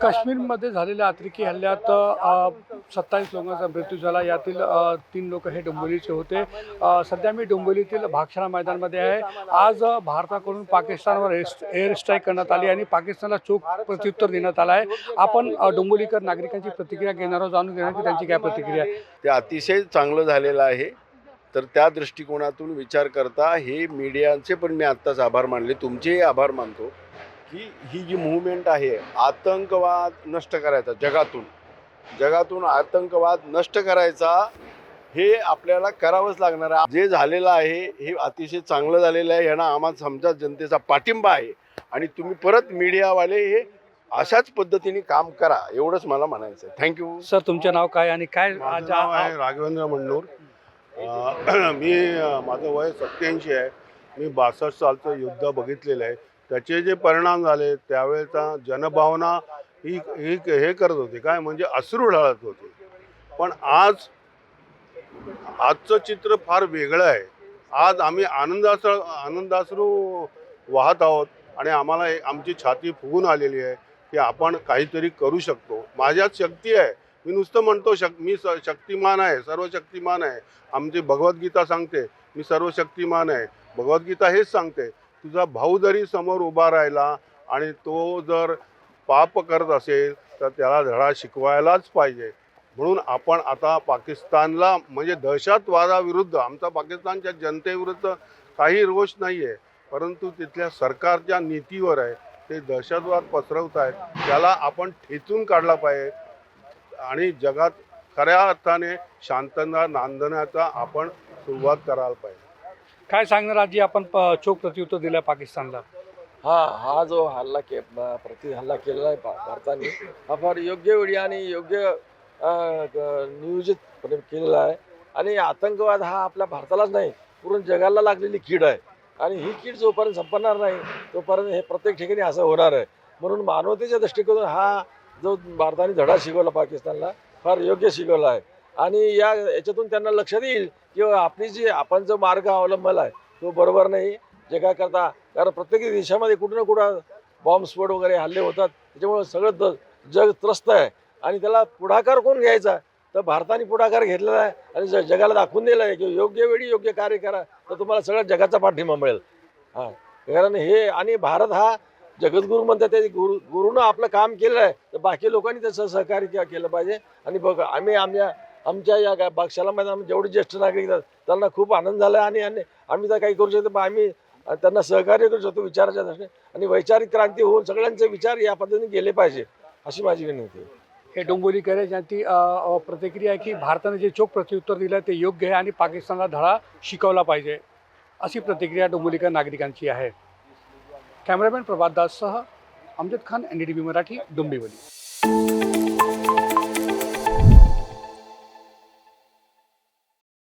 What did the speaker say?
काश्मीरमध्ये झालेल्या अतिरेकी हल्ल्यात सत्तावीस लोकांचा मृत्यू झाला. यातील तीन लोक हे डोंबिवलीचे होते. सध्या मी डोंबिवलीतील भागशाळा मैदानामध्ये आहे. आज भारताकडून पाकिस्तानवर एअर स्ट्राईक करण्यात आली आणि पाकिस्तानला चोख प्रत्युत्तर देण्यात आलं आहे. आपण डोंबिवलीकर नागरिकांची प्रतिक्रिया घेणार आहोत. जाणून घेणार की त्यांची काय प्रतिक्रिया आहे. ते अतिशय चांगलं झालेलं आहे. तर त्या दृष्टिकोनातून विचार करता हे मीडियाचे पण मी आत्ताच आभार मानले. तुमचेही आभार मानतो. की ही जी मुवमेंट आहे आतंकवाद नष्ट करायचा जगातून. जगातून आतंकवाद नष्ट करायचा हे आपल्याला करावंच लागणार आहे. जे झालेलं आहे हे अतिशय चांगलं झालेलं आहे. यांना आम्हा समजा जनतेचा पाठिंबा आहे. आणि तुम्ही परत मीडियावाले हे अशाच पद्धतीने काम करा एवढंच मला म्हणायचं आहे. थँक्यू सर तुमचे नाव काय आणि काय माझं आज नाव आहे राघवेंद्र मंडूर. मी माझं वय सत्याऐंशी आहे. मी बासष्ट सालचं युद्ध बघितलेलं आहे. त्याचे जे परिणाम झाले त्यावेळेचा जनभावना ही ही हे करत होती. काय? म्हणजे अश्रू ढाळत होते. पण आज आजचं चित्र फार वेगळं आहे. आज आम्ही आनंदास आनंदाश्रू वाहत आहोत आणि आम्हाला आमची छाती फुगून आलेली आहे की आपण काहीतरी करू शकतो. माझ्यात शक्ती आहे. मी नुसतं म्हणतो शक मी स शक्तिमान आहे सर्व शक्तिमान आहे. आमची भगवद्गीता सांगते मी सर्व शक्तिमान आहे. भगवद्गीता हेच सांगते. तुझा भाऊ जरी समोर उभा राहिला आणि तो जर पाप करत असेल तर त्याला धडा शिकवायलाच पाहिजे. म्हणून आपण आता पाकिस्तानला म्हणजे दहशतवादाविरुद्ध आमचा पाकिस्तानच्या जनतेविरुद्ध काही रोष नाही आहे परंतु तिथल्या सरकारच्या नीतीवर आहे ते दहशतवाद पसरवत आहेत त्याला आपण ठेचून काढला पाहिजे. आणि जगात खऱ्या अर्थाने शांतता नांदण्याचा आपण सुरुवात करायला पाहिजे. काय सांगणार आजी आपण प- चोख प्रत्युत्तर दिलं पाकिस्तानला? हा हा जो हल्ला के प्रति हल्ला केलेला आहे भा- भारताने हा फार योग्य वेळी आणि योग्य अं, ग- नियोजितपणे केलेला आहे. आणि आतंकवाद हा आपल्या भारतालाच नाही पूर्ण जगाला लागलेली कीड आहे. आणि ही कीड जोपर्यंत संपणार नाही तोपर्यंत हे प्रत्येक ठिकाणी असं होणार आहे. म्हणून मानवतेच्या दृष्टिकोन हा जो भारताने धडा शिकवला पाकिस्तानला फार योग्य शिकवला आहे. आणि या याच्यातून त्यांना लक्षात येईल की आपली जी आपण जो मार्ग अवलंबला आहे तो बरोबर नाही. जगाकरता कारण प्रत्येक देशामध्ये कुठं ना कुठं बॉम्बस्फोट वगैरे हल्ले होतात. त्याच्यामुळे सगळं जग त्रस्त आहे. आणि त्याला पुढाकार कोण घ्यायचा? तर भारताने पुढाकार घेतलेला आहे आणि ज- जगाला दाखवून दिलं आहे की योग्य वेळी योग्य कार्य करा तर तुम्हाला सगळ्या जगाचा पाठिंबा मिळेल. हां. कारण हे आणि भारत हा जगद्गुरू म्हणतात ते गुरु गुरुनं आपलं काम केलं आहे. तर बाकी लोकांनी त्याचं सहकार्य केलं पाहिजे. आणि बघ आम्ही आमच्या आमच्या या गा- बागशालामध्ये आम्ही जेवढे ज्येष्ठ नागरिक आहेत त्यांना खूप आनंद झाला आणि आणि आम्ही तर काही करू शकतो पण आम्ही त्यांना सहकार्य करू शकतो विचाराच्या दृष्टीने. आणि वैचारिक क्रांती होऊन सगळ्यांचे विचार या पद्धतीने गेले पाहिजे अशी माझी विनंती आहे. हे डोंबिवलीकर ज्यांची अ, अ, प्रतिक्रिया आहे की भारताने जे चोख प्रत्युत्तर दिलं ते योग्य आहे आणि पाकिस्तानला धडा शिकवला पाहिजे अशी प्रतिक्रिया डोंबिवलीकर नागरिकांची आहे. Cameraman Prabhat दाससह Amjad Khan N D T V Marathi Dombivli.